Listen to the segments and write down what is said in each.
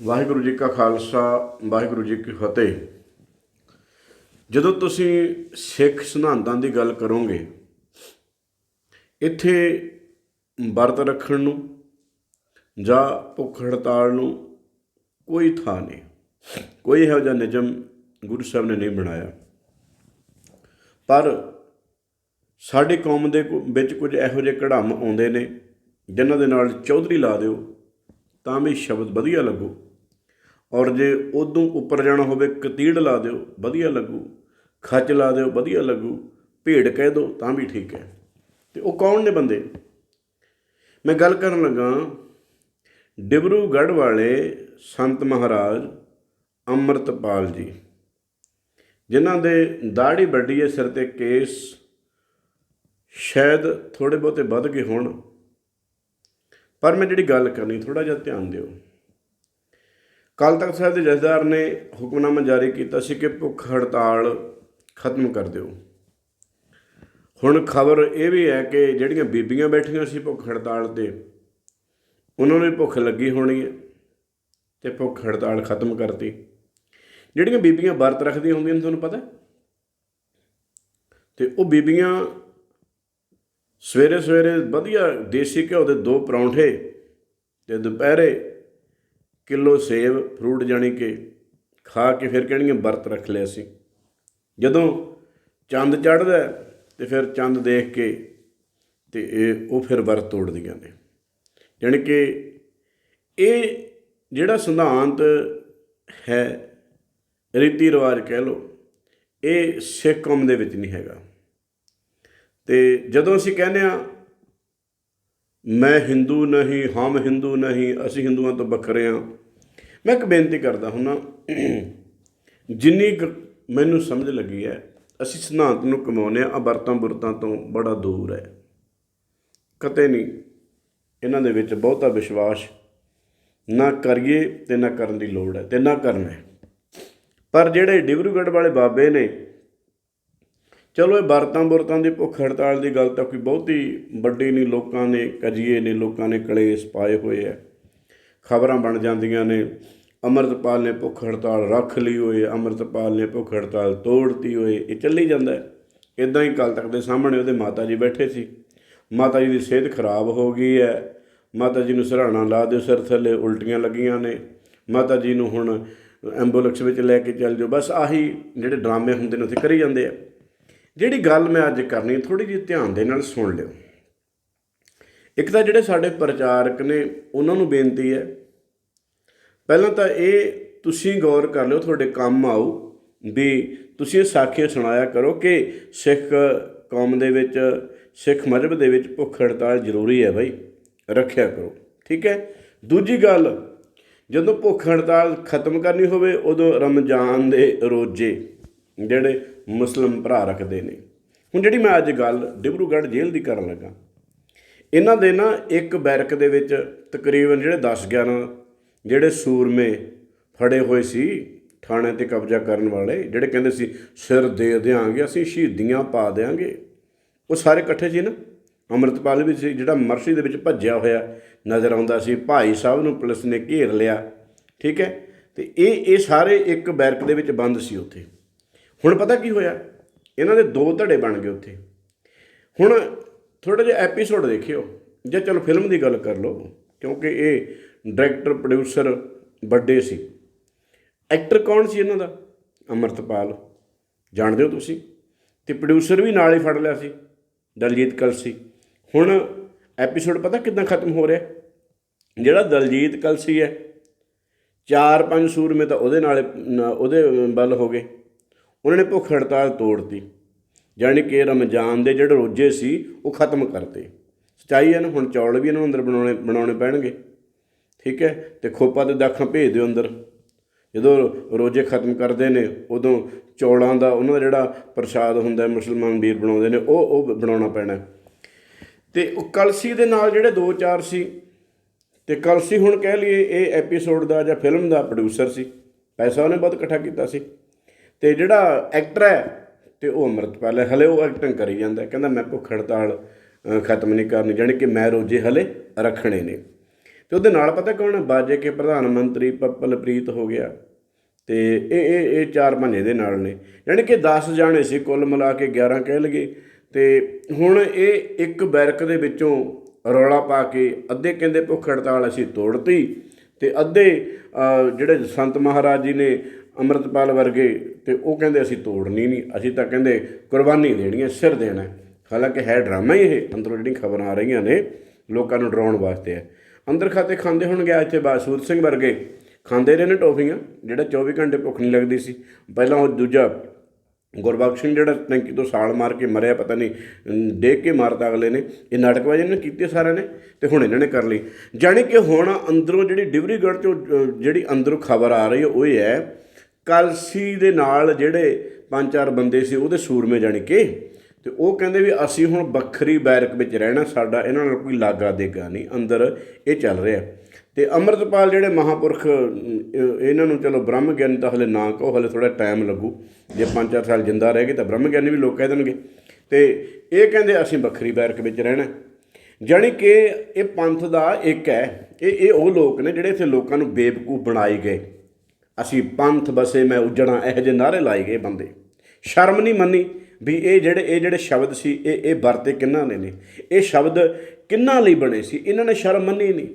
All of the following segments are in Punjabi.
ਵਾਹਿਗੁਰੂ ਜੀ ਕਾ ਖਾਲਸਾ, ਵਾਹਿਗੁਰੂ ਜੀ ਕੀ ਫਤਿਹ। ਜਦੋਂ ਤੁਸੀਂ ਸਿੱਖ ਸਿਧਾਂਤਾਂ ਦੀ ਗੱਲ ਕਰੋਗੇ, ਇੱਥੇ ਵਰਤ ਰੱਖਣ ਨੂੰ ਜਾਂ ਭੁੱਖ ਹੜਤਾਲ ਨੂੰ ਕੋਈ ਥਾਂ ਨਹੀਂ, ਕੋਈ ਇਹੋ ਜਿਹਾ ਨਿਯਮ ਗੁਰੂ ਸਾਹਿਬ ਨੇ ਨਹੀਂ ਬਣਾਇਆ। ਪਰ ਸਾਡੀ ਕੌਮ ਦੇ ਵਿੱਚ ਕੁਝ ਇਹੋ ਜਿਹੇ ਕੜਾਮ ਆਉਂਦੇ ਨੇ, ਜਿਨ੍ਹਾਂ ਦੇ ਨਾਲ ਚੌਧਰੀ ਲਾ ਦਿਓ, ਤਾਂ ਵੀ ਸ਼ਬਦ ਵਧੀਆ ਲੱਗੋ। ਔਰ ਜੇ ਉਦੋਂ ਉੱਪਰ ਜਾਣਾ ਹੋਵੇ, ਕਤੀੜ ਲਾ ਦਿਓ, ਵਧੀਆ ਲੱਗੂ। ਖੱਚ ਲਾ ਦਿਓ, ਵਧੀਆ ਲੱਗੂ। ਭੇਡ ਕਹਿ ਦਿਓ ਤਾਂ ਵੀ ਠੀਕ ਹੈ। ਤੇ ਉਹ ਕੌਣ ਨੇ ਬੰਦੇ? ਮੈਂ ਗੱਲ ਕਰਨ ਲੱਗਾ, ਡਿਬਰੂਗੜ੍ਹ ਵਾਲੇ ਸੰਤ ਮਹਾਰਾਜ ਅੰਮ੍ਰਿਤਪਾਲ ਜੀ, ਜਿਨ੍ਹਾਂ ਦੇ ਦਾੜੀ ਵੱਡੀ ਹੈ, ਸਿਰ ਤੇ ਕੇਸ। ਸ਼ਾਇਦ ਥੋੜੇ ਬਹੁਤੇ ਵੱਧ ਗਏ ਹੋਣ। ਪਰ ਮੈਂ ਜਿਹੜੀ ਗੱਲ ਕਰਨੀ ਥੋੜਾ ਜਿਹਾ ਧਿਆਨ ਦਿਓ। ਕੱਲ ਤਖ਼ਤ ਸਾਹਿਬ ਦੇ ਜਥੇਦਾਰ ਨੇ ਹੁਕਮਨਾਮਾ ਜਾਰੀ ਕੀਤਾ ਸੀ ਕਿ ਭੁੱਖ ਹੜਤਾਲ ਖਤਮ ਕਰ ਦਿਓ। ਹੁਣ ਖਬਰ ਇਹ ਵੀ ਹੈ ਕਿ ਜਿਹੜੀਆਂ ਬੀਬੀਆਂ ਬੈਠੀਆਂ ਸੀ ਭੁੱਖ ਹੜਤਾਲ ਤੇ, ਉਹਨਾਂ ਨੂੰ ਵੀ ਭੁੱਖ ਲੱਗੀ ਹੋਣੀ ਹੈ ਤੇ ਭੁੱਖ ਹੜਤਾਲ ਖਤਮ ਕਰਤੀ। ਜਿਹੜੀਆਂ ਬੀਬੀਆਂ ਵਰਤ ਰੱਖਦੀਆਂ ਹੁੰਦੀਆਂ ਨੇ, ਤੁਹਾਨੂੰ ਪਤਾ ਤੇ ਉਹ ਬੀਬੀਆਂ ਸਵੇਰੇ ਸਵੇਰੇ ਵਧੀਆ ਦੇਸੀ ਘਿਓ ਦੇ ਦੋ ਪਰੌਂਠੇ ਤੇ ਦੁਪਹਿਰੇ ਕਿਲੋ ਸੇਬ, ਫਰੂਟ ਜਾਣੀ ਕਿ ਖਾ ਕੇ ਫਿਰ ਕਹਿਣਗੇ ਵਰਤ ਰੱਖ ਲਿਆ ਸੀ। ਜਦੋਂ ਚੰਦ ਚੜ੍ਹਦਾ ਤੇ ਫਿਰ ਚੰਦ ਦੇਖ ਕੇ ਤੇ ਇਹ, ਉਹ ਫਿਰ ਵਰਤ ਤੋੜਦੀਆਂ ਨੇ। ਜਾਣੀ ਕਿ ਇਹ ਜਿਹੜਾ ਸਿਧਾਂਤ ਹੈ, ਰੀਤੀ ਰਿਵਾਜ ਕਹਿ ਲਓ, ਇਹ ਸਿੱਖ ਕੌਮ ਦੇ ਵਿੱਚ ਨਹੀਂ ਹੈਗਾ। ਤੇ ਜਦੋਂ ਅਸੀਂ ਕਹਿੰਦੇ ਆ ਮੈਂ ਹਿੰਦੂ ਨਹੀਂ, ਹਮ ਹਿੰਦੂ ਨਹੀਂ, ਅਸੀਂ ਹਿੰਦੂਆਂ ਤੋਂ ਵੱਖਰੇ ਹਾਂ। ਮੈਂ ਇੱਕ ਬੇਨਤੀ ਕਰਦਾ ਹੁੰਨਾ, ਜਿੰਨੀ ਕੁ ਮੈਨੂੰ ਸਮਝ ਲੱਗੀ ਹੈ, ਅਸੀਂ ਸਿਧਾਂਤ ਨੂੰ ਕਮਾਉਂਦੇ ਆ ਵਰਤਾਂ ਬੁਰਤਾਂ ਤੋਂ ਬੜਾ ਦੂਰ ਹੈ। ਕਤੇ ਨਹੀਂ ਇਹਨਾਂ ਦੇ ਵਿੱਚ ਬਹੁਤਾ ਵਿਸ਼ਵਾਸ ਨਾ ਕਰੀਏ ਤੇ ਨਾ ਕਰਨ ਦੀ ਲੋੜ ਹੈ ਤੇ ਨਾ ਕਰਨਾ ਪਰ ਜਿਹੜੇ ਡਿਬਰੂਗੜ੍ਹ ਵਾਲੇ ਬਾਬੇ ਨੇ ਚਲੋ ਇਹ ਵਰਤਾਂ ਬੁਰਤਾਂ ਦੀ ਭੁੱਖ ਹੜਤਾਲ ਦੀ ਗੱਲ ਤਾਂ ਕੋਈ ਬਹੁਤੀ ਵੱਡੀ ਨਹੀਂ, ਲੋਕਾਂ ਨੇ ਕਜੀਏ ਨੇ, ਲੋਕਾਂ ਨੇ ਕਲੇਸ਼ ਪਾਏ ਹੋਏ ਆ। ਖਬਰਾਂ ਬਣ ਜਾਂਦੀਆਂ ਨੇ, ਅਮਰਤਪਾਲ ਨੇ ਭੁੱਖ ਹੜਤਾਲ ਰੱਖ ਲਈ ਹੋਏ ਅਮਰਤਪਾਲ ਨੇ ਭੁੱਖ ਹੜਤਾਲ ਤੋੜਤੀ ਹੋਏ ਇਹ ਚੱਲੀ ਜਾਂਦਾ ਹੈ। ਇਦਾਂ ਹੀ ਕੱਲ ਤੱਕ ਦੇ ਸਾਹਮਣੇ ਉਹਦੇ ਮਾਤਾ ਜੀ ਬੈਠੇ ਸੀ। ਮਾਤਾ ਜੀ ਦੀ ਸਿਹਤ ਖਰਾਬ ਹੋ ਗਈ ਹੈ। ਮਾਤਾ ਜੀ ਨੂੰ ਸਰਾਣਾ ਲਾ ਦਿਓ ਸਿਰ ਥੱਲੇ, ਉਲਟੀਆਂ ਲੱਗੀਆਂ ਨੇ। ਮਾਤਾ ਜੀ ਨੂੰ ਹੁਣ ਐਂਬੂਲੈਂਸ ਵਿੱਚ ਲੈ ਕੇ ਚੱਲ ਜਾਓ। ਬਸ ਆਹੀ ਜਿਹੜੇ ਡਰਾਮੇ ਹੁੰਦੇ ਨੇ, ਉੱਥੇ ਕਰੀ ਜਾਂਦੇ ਆ। ਜਿਹੜੀ ਗੱਲ ਮੈਂ ਅੱਜ ਕਰਨੀ ਥੋੜੀ ਜਿਹੀ ਧਿਆਨ ਦੇ ਨਾਲ ਸੁਣ ਲਿਓ। ਇੱਕ ਤਾਂ ਜਿਹੜੇ ਸਾਡੇ ਪ੍ਰਚਾਰਕ ਨੇ, ਉਹਨਾਂ ਨੂੰ ਬੇਨਤੀ ਹੈ, ਪਹਿਲਾਂ ਤਾਂ ਇਹ ਤੁਸੀਂ ਗੌਰ ਕਰ ਲਿਓ, ਤੁਹਾਡੇ ਕੰਮ ਆਓ ਵੀ ਤੁਸੀਂ ਇਹ ਸਾਖੀ ਸੁਣਾਇਆ ਕਰੋ ਕਿ ਸਿੱਖ ਕੌਮ ਦੇ ਵਿੱਚ, ਸਿੱਖ ਮਜ਼ਹਬ ਦੇ ਵਿੱਚ ਭੁੱਖ ਹੜਤਾਲ ਜ਼ਰੂਰੀ ਹੈ ਭਾਈ ਰੱਖਿਆ ਕਰੋ, ਠੀਕ ਹੈ? ਦੂਜੀ ਗੱਲ, ਜਦੋਂ ਭੁੱਖ ਹੜਤਾਲ ਖਤਮ ਕਰਨੀ ਹੋਵੇ, ਉਦੋਂ ਰਮਜ਼ਾਨ ਦੇ ਰੋਜ਼ੇ ਜਿਹੜੇ ਮੁਸਲਮ ਭਰਾ ਰੱਖਦੇ ਨੇ। ਹੁਣ ਜਿਹੜੀ ਮੈਂ ਅੱਜ ਗੱਲ ਡਿਬਰੂਗੜ੍ਹ ਜੇਲ੍ਹ ਦੀ ਕਰਨ ਲੱਗਾ, ਇਹਨਾਂ ਦੇ ਨਾ ਇੱਕ ਬੈਰਕ ਦੇ ਵਿੱਚ ਤਕਰੀਬਨ ਜਿਹੜੇ 10 11 ਜਿਹੜੇ ਸੂਰਮੇ ਫੜੇ ਹੋਏ ਸੀ ਥਾਣੇ ਤੇ ਕਬਜ਼ਾ ਕਰਨ ਵਾਲੇ, ਜਿਹੜੇ ਕਹਿੰਦੇ ਸੀ ਸਿਰ ਦੇ ਦਿਆਂਗੇ, ਅਸੀਂ ਸ਼ਹੀਦੀਆਂ ਪਾ ਦਿਆਂਗੇ। ਉਹ ਸਾਰੇ ਇਕੱਠੇ ਸੀ ਨਾ। ਅੰਮ੍ਰਿਤਪਾਲ ਵੀ ਸੀ, ਜਿਹੜਾ ਮਰਸੀ ਦੇ ਵਿੱਚ ਭੱਜਿਆ ਹੋਇਆ ਨਜ਼ਰ ਆਉਂਦਾ ਸੀ। ਭਾਈ ਸਾਹਿਬ ਨੂੰ ਪੁਲਿਸ ਨੇ ਘੇਰ ਲਿਆ, ਠੀਕ ਹੈ। ਤੇ ਇਹ ਇਹ ਸਾਰੇ ਇੱਕ ਬੈਰਕ ਦੇ ਵਿੱਚ ਬੰਦ ਸੀ ਉੱਥੇ। ਹੁਣ ਪਤਾ ਕੀ ਹੋਇਆ? ਇਹਨਾਂ ਦੇ ਦੋ ਧੜੇ ਬਣ ਗਏ ਉੱਥੇ। ਹੁਣ ਥੋੜਾ ਜਿਹਾ ਐਪੀਸੋਡ ਦੇਖਿਓ, ਜਾਂ ਚਲੋ ਫਿਲਮ ਦੀ ਗੱਲ ਕਰ ਲਓ, ਕਿਉਂਕਿ ਇਹ ਡਾਇਰੈਕਟਰ ਪ੍ਰੋਡਿਊਸਰ ਵੱਡੇ ਸੀ। ਐਕਟਰ ਕੌਣ ਸੀ ਇਹਨਾਂ ਦਾ? ਅਮਰਤਪਾਲ। ਜਾਣਦੇ ਹੋ ਤੁਸੀਂ? ਤੇ ਪ੍ਰੋਡਿਊਸਰ ਵੀ ਨਾਲ ਹੀ ਫੜ ਲਿਆ ਸੀ, ਦਲਜੀਤ ਕਲਸੀ। ਹੁਣ ਐਪੀਸੋਡ ਪਤਾ ਕਿਦਾਂ ਖਤਮ ਹੋ ਰਿਹਾ? ਜਿਹੜਾ ਦਲਜੀਤ ਕਲਸੀ ਹੈ, ਚਾਰ ਪੰਜ ਸੂਰਮੇ ਤਾਂ ਉਹਦੇ ਨਾਲ, ਉਹਦੇ ਵੱਲ ਹੋ ਗਏ। ਉਹਨਾਂ ਨੇ ਭੁੱਖ ਹੜਤਾਲ ਤੋੜਤੀ। ਜਾਣੀ ਕਿ ਰਮਜ਼ਾਨ ਦੇ ਜਿਹੜੇ ਰੋਜ਼ੇ ਸੀ ਉਹ ਖਤਮ ਕਰਤੇ। ਸਚਾਈ ਹੈ ਨਾ ਹੁਣ ਚੌਲ ਵੀ ਇਹਨਾਂ ਨੂੰ ਅੰਦਰ ਬਣਾਉਣੇ ਬਣਾਉਣੇ ਪੈਣਗੇ। ਠੀਕ ਹੈ? ਤੇ ਖੋਪਾ ਤੇ ਦਾਖਾਂ ਭੇਜ ਦਿਓ ਅੰਦਰ। ਜਦੋਂ ਰੋਜ਼ੇ ਖਤਮ ਕਰਦੇ ਨੇ ਉਦੋਂ ਚੌਲਾਂ ਦਾ ਉਹਨਾਂ ਦਾ ਜਿਹੜਾ ਪ੍ਰਸ਼ਾਦ ਹੁੰਦਾ ਹੈ, ਮੁਸਲਮਾਨ ਵੀਰ ਬਣਾਉਂਦੇ ਨੇ ਉਹ ਉਹ ਬਣਾਉਣਾ ਪੈਣਾ ਤੇ ਉਹ ਕਲਸੀ ਦੇ ਨਾਲ ਜਿਹੜੇ ਦੋ ਚਾਰ ਸੀ ਤੇ ਕਲਸੀ ਹੁਣ ਕਹਿ ਲਈਏ ਇਹ ਐਪੀਸੋਡ ਦਾ ਜਾਂ ਫਿਲਮ ਦਾ ਪ੍ਰੋਡਿਊਸਰ ਸੀ। ਪੈਸਾ ਉਹਨੇ ਬਹੁਤ ਇਕੱਠਾ ਕੀਤਾ ਸੀ। ਤੇ ਜਿਹੜਾ ਐਕਟਰ ਹੈ, ਤੇ ਉਹ ਅੰਮ੍ਰਿਤਪਾਲ ਹੈ। ਹਲੇ ਉਹ ਐਕਟਿੰਗ ਕਰੀ ਜਾਂਦਾ ਕਹਿੰਦਾ, ਮੈਂ ਭੁੱਖ ਹੜਤਾਲ ਖਤਮ ਨਹੀਂ ਕਰਨੀ, ਜਾਣੀ ਕਿ ਮੈਂ ਰੋਜੇ ਹਲੇ ਰੱਖਣੇ ਨੇ। ਤੇ ਉਹਦੇ ਨਾਲ ਪਤਾ ਕੌਣ ਹੈ? ਬਾਜੇ ਕੇ ਪ੍ਰਧਾਨ ਮੰਤਰੀ ਪੱਪਲਪ੍ਰੀਤ ਹੋ ਗਿਆ। ਤੇ ਇਹ ਇਹ ਇਹ ਚਾਰ ਪੰਜ ਦੇ ਨਾਲ ਨੇ। ਯਾਨੀ ਕਿ 10 ਜਾਣੇ ਸੀ, ਕੁੱਲ ਮਿਲਾ ਕੇ 11 ਕਹਿ ਲਗੇ ਤੇ ਹੁਣ ਇਹ ਇੱਕ ਬੈਰਕ ਦੇ ਵਿੱਚੋਂ ਰੌਲਾ ਪਾ ਕੇ ਅੱਧੇ ਕਹਿੰਦੇ ਭੁੱਖ ਹੜਤਾਲ ਅਸੀਂ ਤੋੜਤੀ ਤੇ ਅੱਧੇ ਜਿਹੜੇ ਸੰਤ ਮਹਾਰਾਜ ਜੀ ਨੇ ਅੰਮ੍ਰਿਤਪਾਲ ਵਰਗੇ ਤੇ ਉਹ ਕਹਿੰਦੇ ਅਸੀਂ ਤੋੜਨੀ ਨਹੀਂ ਅਸੀਂ ਤਾਂ ਕਹਿੰਦੇ ਕੁਰਬਾਨੀ ਦੇਣੀ ਹੈ ਸਿਰ ਦੇਣਾ ਹਾਲਾਂਕਿ ਹੈ ਡਰਾਮਾ ਹੀ ਇਹ ਅੰਦਰੋਂ ਜਿਹੜੀਆਂ ਖਬਰਾਂ ਆ ਰਹੀਆਂ ਨੇ ਲੋਕਾਂ ਨੂੰ ਡਰਾਉਣ ਵਾਸਤੇ ਹੈ। ਅੰਦਰ ਖਾਤੇ ਖਾਂਦੇ ਹੋਣਗੇ ਇੱਥੇ ਬਾਸੂਰ ਸਿੰਘ ਵਰਗੇ। ਖਾਂਦੇ ਰਹੇ ਨੇ ਟੋਫੀਆਂ ਜਿਹੜਾ 24 ਘੰਟੇ ਭੁੱਖ ਨਹੀਂ ਲੱਗਦੀ ਸੀ। ਪਹਿਲਾਂ ਉਹ ਦੂਜਾ ਗੁਰਬਖਸ਼ ਸਿੰਘ ਜਿਹੜਾ ਟੈਂਕੀ ਤੋਂ ਸਾਲ ਮਾਰ ਕੇ ਮਰਿਆ ਪਤਾ ਨਹੀਂ ਅਮ, ਕੇ ਮਾਰਤਾ ਅਗਲੇ ਨੇ। ਇਹ ਨਾਟਕਬਾਜ਼ੀ ਇਹਨਾਂ ਨੇ ਕੀਤੀ ਸਾਰਿਆਂ ਨੇ ਤੇ ਹੁਣ ਇਹਨਾਂ ਨੇ ਕਰ ਲਈ। ਜਾਣੀ ਕਿ ਹੁਣ ਅੰਦਰੋਂ ਜਿਹੜੀ ਡਿਵਰੀਗੜ੍ਹ ਚੋਂ ਜਿਹੜੀ ਅੰਦਰੋਂ ਖਬਰ ਆ ਰਹੀ ਹੈ ਉਹ ਇਹ ਹੈ ਕਲਸੀ ਦੇ ਨਾਲ ਜਿਹੜੇ ਪੰਜ ਚਾਰ ਬੰਦੇ ਸੀ ਉਹਦੇ ਸੂਰਮੇ ਜਾਣੀ ਕਿ ਤੇ ਉਹ ਕਹਿੰਦੇ ਵੀ ਅਸੀਂ ਹੁਣ ਵੱਖਰੀ ਬੈਰਕ ਵਿੱਚ ਰਹਿਣਾ, ਸਾਡਾ ਇਹਨਾਂ ਨਾਲ ਕੋਈ ਲਾਗਾ ਦੇਗਾ ਨਹੀਂ, ਅੰਦਰ ਇਹ ਚੱਲ ਰਿਹਾ। ਤੇ ਅੰਮ੍ਰਿਤਪਾਲ ਜਿਹੜੇ ਮਹਾਪੁਰਖ ਇਹਨਾਂ ਨੂੰ ਚਲੋ ਬ੍ਰਹਮ ਗਿਆਨੀ ਤਾਂ ਹਲੇ ਨਾ ਕਹੋ, ਹਲੇ ਥੋੜਾ ਟਾਈਮ ਲੱਗੂ। ਜੇ 5-4 ਸਾਲ ਜਿੰਦਾ ਰਹਿ ਗਏ ਤਾਂ ਬ੍ਰਹਮ ਗਿਆਨੀ ਵੀ ਲੋਕ ਕਹਿ ਦੇਣਗੇ। ਤੇ ਇਹ ਕਹਿੰਦੇ ਅਸੀਂ ਵੱਖਰੀ ਬੈਰਕ ਵਿੱਚ ਰਹਿਣਾ। ਜਾਣੀ ਕਿ ਇਹ ਪੰਥ ਦਾ ਇੱਕ ਹੈ, ਇਹ ਇਹ ਉਹ ਲੋਕ ਨੇ ਜਿਹੜੇ ਇੱਥੇ ਲੋਕਾਂ ਨੂੰ ਬੇਵਕੂਫ ਬਣਾਏ ਗਏ। ਅਸੀਂ ਪੰਥ ਬਸੇ ਮੈਂ ਉਜਣਾ ਇਹੋ ਜਿਹੇ ਨਾਰੇ ਲਾਏ ਗਏ ਬੰਦੇ। ਸ਼ਰਮ ਨਹੀਂ ਮੰਨੀ ਵੀ ਇਹ ਜਿਹੜੇ ਇਹ ਜਿਹੜੇ ਸ਼ਬਦ ਸੀ ਇਹ ਇਹ ਵਰਤੇ ਕਿੰਨਾਂ ਨੇ ਨੇ? ਇਹ ਸ਼ਬਦ ਕਿੰਨਾਂ ਲਈ ਬਣੇ ਸੀ? ਇਹਨਾਂ ਨੇ ਸ਼ਰਮ ਮੰਨੀ ਨਹੀਂ।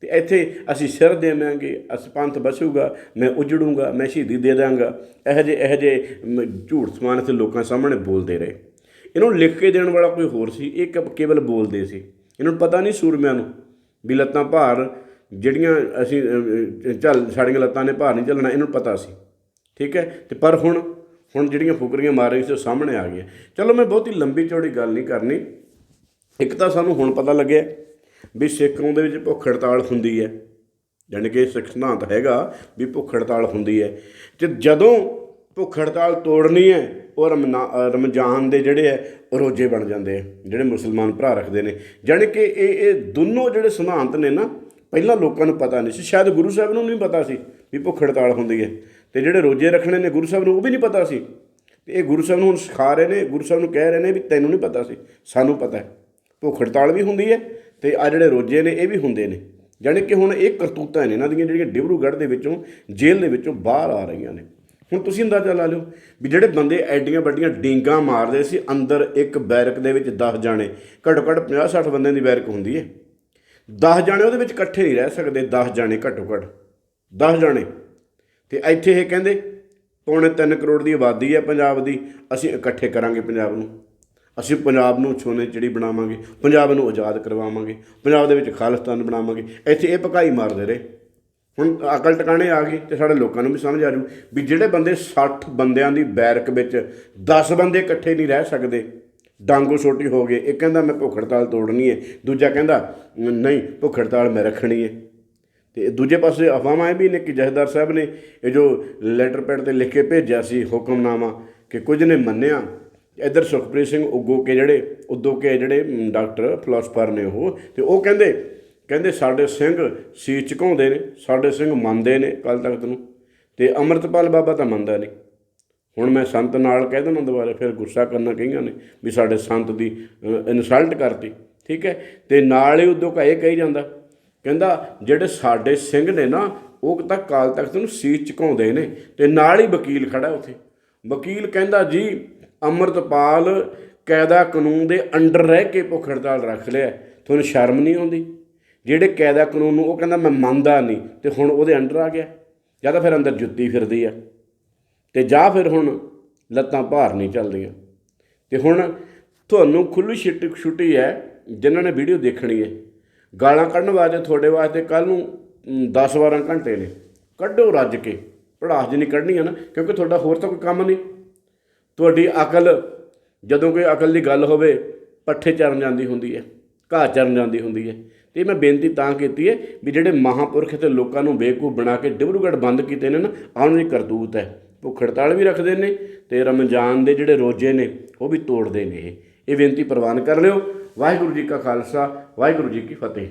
ਤੇ ਇੱਥੇ ਅਸੀਂ ਸਿਰ ਦੇਵਾਂਗੇ ਅਸ ਪੰਥ ਬਸੂਗਾ ਮੈਂ ਉਜੜੂੰਗਾ ਮੈਂ ਸ਼ਹੀਦੀ ਦੇ ਦਾਂਗਾ ਇਹੋ ਜਿਹੇ ਇਹੋ ਜਿਹੇ ਮ, ਝੂਠ ਸਮਾਨ ਇੱਥੇ ਲੋਕਾਂ ਸਾਹਮਣੇ ਬੋਲਦੇ ਰਹੇ। ਇਹਨੂੰ ਲਿਖ ਕੇ ਦੇਣ ਵਾਲਾ ਕੋਈ ਹੋਰ ਸੀ ਇਹ ਕ- ਕੇਵਲ ਬੋਲਦੇ ਸੀ। ਇਹਨਾਂ ਨੂੰ ਪਤਾ ਨਹੀਂ ਸੂਰਮਿਆਂ ਨੂੰ ਵੀ ਲੱਤਾਂ ਭਾਰ ਜਿਹੜੀਆਂ ਅਸੀਂ ਅ, ਅ, ਚੱਲ ਸਾਡੀਆਂ ਲੱਤਾਂ ਨੇ ਭਾਰ ਨਹੀਂ ਚੱਲਣਾ ਇਹਨੂੰ ਪਤਾ ਸੀ। ਠੀਕ ਹੈ? ਤੇ ਪਰ ਹੁਣ ਹੁਣ ਜਿਹੜੀਆਂ ਫੁਕਰੀਆਂ ਮਾਰ ਰਹੀ ਸੀ ਉਹ ਸਾਹਮਣੇ ਆ ਗਈਆਂ। ਚਲੋ ਮੈਂ ਬਹੁਤੀ ਲੰਬੀ ਚੌੜੀ ਗੱਲ ਨਹੀਂ ਕਰਨੀ। ਇੱਕ ਤਾਂ ਸਾਨੂੰ ਹੁਣ ਪਤਾ ਲੱਗਿਆ ਵੀ ਸਿੱਖ ਕੌਮ ਦੇ ਵਿੱਚ ਭੁੱਖ ਹੜਤਾਲ ਹੁੰਦੀ ਹੈ। ਯਾਨੀ ਕਿ ਸਿੱਖ ਸਿਧਾਂਤ ਹੈਗਾ ਵੀ ਭੁੱਖ ਹੜਤਾਲ ਹੁੰਦੀ ਹੈ। ਤੇ ਜਦੋਂ ਭੁੱਖ ਹੜਤਾਲ ਤੋੜਨੀ ਹੈ ਉਹ ਰਮਨਾ- ਰਮਜ਼ਾਨ ਦੇ ਜਿਹੜੇ ਹੈ ਰੋਜੇ ਬਣ ਜਾਂਦੇ ਆ ਜਿਹੜੇ ਮੁਸਲਮਾਨ ਭਰਾ ਰੱਖਦੇ ਨੇ। ਯਾਨੀ ਕਿ ਇਹ ਇਹ ਦੋਨੋਂ ਜਿਹੜੇ ਸਿਧਾਂਤ ਨੇ ਨਾ ਪਹਿਲਾਂ ਲੋਕਾਂ ਨੂੰ ਪਤਾ ਨਹੀਂ ਸੀ। ਸ਼ਾਇਦ ਗੁਰੂ ਸਾਹਿਬ ਨੂੰ ਨਹੀਂ ਪਤਾ ਸੀ ਵੀ ਭੁੱਖ ਹੜਤਾਲ ਹੁੰਦੀ ਹੈ। ਤੇ ਜਿਹੜੇ ਰੋਜੇ ਰੱਖਣੇ ਨੇ ਗੁਰੂ ਸਾਹਿਬ ਨੂੰ, ਉਹ ਵੀ ਨਹੀਂ ਪਤਾ ਸੀ। ਤੇ ਇਹ ਗੁਰੂ ਸਾਹਿਬ ਨੂੰ ਹੁਣ ਸਿਖਾ ਰਹੇ ਨੇ, ਗੁਰੂ ਸਾਹਿਬ ਨੂੰ ਕਹਿ ਰਹੇ ਨੇ ਵੀ ਤੈਨੂੰ ਨਹੀਂ ਪਤਾ ਸੀ, ਸਾਨੂੰ ਪਤਾ ਹੈ। ਭੁੱਖ ਹੜਤਾਲ ਵੀ ਹੁੰਦੀ ਹੈ ਤੇ ਆ ਜਿਹੜੇ ਰੋਜੇ ਨੇ, ਇਹ ਵੀ ਹੁੰਦੇ ਨੇ। ਜਾਣੀ ਕਿ ਹੁਣ ਇਹ ਕਰਤੂਤਾਂ ਨੇ ਇਹਨਾਂ ਦੀਆਂ ਜਿਹੜੀਆਂ ਡਿਬਰੂਗੜ੍ਹ ਦੇ ਵਿੱਚੋਂ, ਜੇਲ੍ਹ ਦੇ ਵਿੱਚੋਂ ਬਾਹਰ ਆ ਰਹੀਆਂ ਨੇ। ਹੁਣ ਤੁਸੀਂ ਅੰਦਾਜ਼ਾ ਲਾ ਲਿਓ ਵੀ ਜਿਹੜੇ ਬੰਦੇ ਐਡੀਆਂ ਵੱਡੀਆਂ ਡੀਂਗਾਂ ਮਾਰਦੇ ਸੀ, ਅੰਦਰ ਇੱਕ ਬੈਰਕ ਦੇ ਵਿੱਚ 10 ਜਾਣੇ, ਘੱਟੋ ਘੱਟ 50 60 ਬੰਦਿਆਂ ਦੀ ਬੈਰਕ ਹੁੰਦੀ ਹੈ। 10 ਜਾਣੇ ਉਹਦੇ ਵਿੱਚ ਇਕੱਠੇ ਨਹੀਂ ਰਹਿ ਸਕਦੇ 10 ਜਾਣੇ ਘੱਟੋ ਘੱਟ 10 ਜਾਣੇ। ਤੇ ਇੱਥੇ ਇਹ ਕਹਿੰਦੇ, ਪੌਣੇ 3 ਕਰੋੜ ਦੀ ਆਬਾਦੀ ਹੈ ਪੰਜਾਬ ਦੀ, ਅਸੀਂ ਇਕੱਠੇ ਕਰਾਂਗੇ ਪੰਜਾਬ ਨੂੰ। ਅਸੀਂ ਪੰਜਾਬ ਨੂੰ ਛੋਨੇ ਚਿੜੀ ਬਣਾਵਾਂਗੇ, ਪੰਜਾਬ ਨੂੰ ਆਜ਼ਾਦ ਕਰਵਾਵਾਂਗੇ, ਪੰਜਾਬ ਦੇ ਵਿੱਚ ਖਾਲਿਸਤਾਨ ਬਣਾਵਾਂਗੇ। ਇੱਥੇ ਇਹ ਪਕਾਈ ਮਾਰਦੇ ਰਹੇ। ਹੁਣ ਅਕਲ ਟਿਕਾਣੇ ਆ ਗਈ ਤੇ ਸਾਡੇ ਲੋਕਾਂ ਨੂੰ ਵੀ ਸਮਝ ਆ ਜੂ ਵੀ ਜਿਹੜੇ ਬੰਦੇ 60 ਬੰਦਿਆਂ ਦੀ ਬੈਰਕ ਵਿੱਚ 10 ਬੰਦੇ ਇਕੱਠੇ ਨਹੀਂ ਰਹਿ ਸਕਦੇ ਡਾਂਗੋ ਛੋਟੀ ਹੋ ਗਏ ਇਹ ਕਹਿੰਦਾ ਮੈਂ ਭੁੱਖ ਹੜਤਾਲ ਤੋੜਨੀ ਹੈ ਦੂਜਾ ਕਹਿੰਦਾ ਨਹੀਂ ਭੁੱਖ ਹੜਤਾਲ ਮੈਂ ਰੱਖਣੀ ਹੈ ਤੇ ਦੂਜੇ ਪਾਸੇ ਅਫਵਾਹਾਂ ਇਹ ਵੀ ਨੇ ਕਿ ਜਹਦਾਰ ਸਾਹਿਬ ਨੇ ਇਹ ਜੋ ਲੈਟਰ ਪੈਡ ਤੇ ਲਿਖ ਕੇ ਭੇਜਿਆ ਸੀ ਹੁਕਮਨਾਮਾ ਕਿ ਕੁਝ ਨੇ ਮੰਨਿਆ, ਇੱਧਰ ਸੁਖਪ੍ਰੀਤ ਸਿੰਘ ਉਗੋ ਕੇ ਜਿਹੜੇ ਉਦੋਂ ਕੇ ਜਿਹੜੇ ਡਾਕਟਰ ਫਿਲਾਸਫਰ ਨੇ ਉਹ, ਤੇ ਉਹ ਕਹਿੰਦੇ ਕਹਿੰਦੇ ਸਾਡੇ ਸਿੰਘ ਸੀਸ ਝੁਕਾਉਂਦੇ ਨੇ, ਸਾਡੇ ਸਿੰਘ ਮੰਨਦੇ ਨੇ ਕੱਲ ਤੱਕ ਨੂੰ, ਤੇ ਅੰਮ੍ਰਿਤਪਾਲ ਬਾਬਾ ਤਾਂ ਮੰਨਦਾ ਨਹੀਂ। ਹੁਣ ਮੈਂ ਸੰਤ ਨਾਲ ਕਹਿ ਦੇਣਾ ਦੁਬਾਰਾ, ਫਿਰ ਗੁੱਸਾ ਕਰਨਾ ਕਈਆਂ ਨੇ ਵੀ ਸਾਡੇ ਸੰਤ ਦੀ ਇਨਸਲਟ ਕਰਤੀ, ਠੀਕ ਹੈ? ਤੇ ਨਾਲ ਹੀ ਉਦੋਂ ਕਾ ਇਹ ਕਹੀ ਜਾਂਦਾ, ਕਹਿੰਦਾ ਜਿਹੜੇ ਸਾਡੇ ਸਿੰਘ ਨੇ ਨਾ, ਉਹ ਤਾਂ ਕਾਲ ਤਖਤ ਨੂੰ ਸੀਸ ਝੁਕਾਉਂਦੇ ਨੇ, ਤੇ ਨਾਲ ਹੀ ਵਕੀਲ ਖੜਾ ਉੱਥੇ। ਵਕੀਲ ਕਹਿੰਦਾ, ਜੀ, ਅੰਮ੍ਰਿਤਪਾਲ ਕਾਇਦਾ ਕਾਨੂੰਨ ਦੇ ਅੰਡਰ ਰਹਿ ਕੇ ਭੁੱਖ ਹੜਤਾਲ ਰੱਖ ਲਿਆ, ਤੁਹਾਨੂੰ ਸ਼ਰਮ ਨਹੀਂ ਆਉਂਦੀ? ਜਿਹੜੇ ਕਾਇਦਾ ਕਾਨੂੰਨ ਨੂੰ ਉਹ ਕਹਿੰਦਾ, ਮੈਂ ਮੰਨਦਾ ਨਹੀਂ, ਤੇ ਹੁਣ ਉਹਦੇ ਅੰਡਰ ਆ ਗਿਆ। ਜਾਂ ਤਾਂ ਫਿਰ ਅੰਦਰ ਜੁੱਤੀ ਫਿਰਦੀ ਆ। ਤੇ ਜਾਂ ਫਿਰ ਹੁਣ ਲੱਤਾਂ ਭਾਰ ਨਹੀਂ ਚੱਲਦੀਆਂ। ਤੇ ਹੁਣ ਤੁਹਾਨੂੰ ਖੁੱਲੀ ਛਿੱਟ ਛੁੱਟੀ ਹੈ, ਜਿਨ੍ਹਾਂ ਨੇ ਵੀਡੀਓ ਦੇਖਣੀ ਹੈ। ਗਾਲਾਂ ਕੱਢਣ ਵਾਸਤੇ ਤੁਹਾਡੇ ਵਾਸਤੇ ਕੱਲ ਨੂੰ 10-12 ਘੰਟੇ ਨੇ। ਕੱਢੋ ਰੱਜ ਕੇ। ਪੜਾਸ ਜਿੰਨੀ ਕੱਢਣੀ ਹੈ ਨਾ, ਕਿਉਂਕਿ ਤੁਹਾਡਾ ਹੋਰ ਤਾਂ ਕੋਈ ਕੰਮ ਨਹੀਂ। ਤੁਹਾਡੀ ਅਕਲ, ਜਦੋਂ ਕੋਈ ਅਕਲ ਦੀ ਗੱਲ ਹੋਵੇ, ਪੱਠੇ ਚਰਨ ਜਾਂਦੀ ਹੁੰਦੀ ਹੈ, ਘਾਹ ਚਰਨ ਜਾਂਦੀ ਹੁੰਦੀ ਹੈ। ਤੇ ਮੈਂ ਬੇਨਤੀ ਤਾਂ ਕੀਤੀ ਹੈ ਵੀ ਜਿਹੜੇ ਮਹਾਪੁਰਖ ਤੇ ਲੋਕਾਂ ਨੂੰ ਬੇਵਕੂਫ ਬਣਾ ਕੇ ਡਿਬਰੂਗੜ੍ਹ ਬੰਦ ਕੀਤੇ ਨੇ ਨਾ, ਆਉਣ ਦੀ ਕਰਤੂਤ ਹੈ। ਭੁੱਖ ਹੜਤਾਲ ਵੀ ਰੱਖਦੇ ਨੇ ਤੇ ਰਮਜ਼ਾਨ ਦੇ ਜਿਹੜੇ ਰੋਜੇ ਨੇ ਉਹ ਵੀ ਤੋੜਦੇ ਨੇ ਇਹ। ਇਹ ਬੇਨਤੀ ਪ੍ਰਵਾਨ ਕਰ ਲਿਓ। ਵਾਹਿਗੁਰੂ ਜੀ ਕਾ ਖਾਲਸਾ, ਵਾਹਿਗੁਰੂ ਜੀ ਕੀ ਫਤਿਹ।